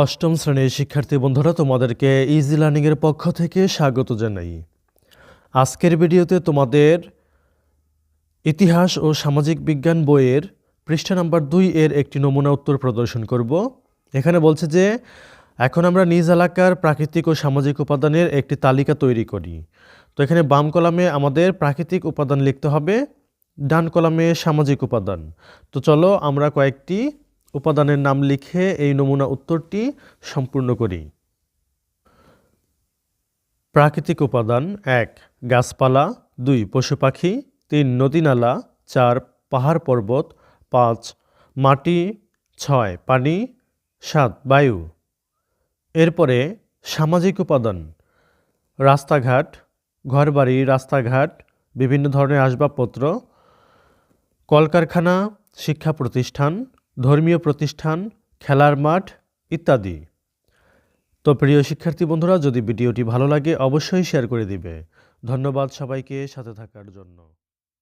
অষ্টম শ্রেণির শিক্ষার্থী বন্ধুরা, তোমাদেরকে ইজি লার্নিংয়ের পক্ষ থেকে স্বাগত জানাই। আজকের ভিডিওতে তোমাদের ইতিহাস ও সামাজিক বিজ্ঞান বইয়ের পৃষ্ঠা নাম্বার দুই এর একটি নমুনা উত্তর প্রদর্শন করব। এখানে বলছে যে, এখন আমরা নিজ এলাকার প্রাকৃতিক ও সামাজিক উপাদানের একটি তালিকা তৈরি করি। তো এখানে বাম কলামে আমাদের প্রাকৃতিক উপাদান লিখতে হবে, ডান কলামে সামাজিক উপাদান। তো চলো আমরা কয়েকটি উপাদানের নাম লিখে এই নমুনা উত্তরটি সম্পূর্ণ করি। প্রাকৃতিক উপাদান এক, গাছপালা, দুই পশু পাখি তিন, নদীনালা, চার, পাহাড় পর্বত, পাঁচ, মাটি, ছয়, পানি, সাত, বায়ু। এরপরে সামাজিক উপাদান, রাস্তাঘাট, ঘরবাড়ি, রাস্তাঘাট, বিভিন্ন ধরনের আসবাবপত্র, কলকারখানা, শিক্ষা প্রতিষ্ঠান ধর্মীয় প্রতিষ্ঠান, খেলার মাঠ ইত্যাদি। তো প্রিয় শিক্ষার্থী বন্ধুরা, যদি ভিডিওটি ভালো লাগে, অবশ্যই শেয়ার করে দিবে। ধন্যবাদ সবাইকে সাথে থাকার জন্য।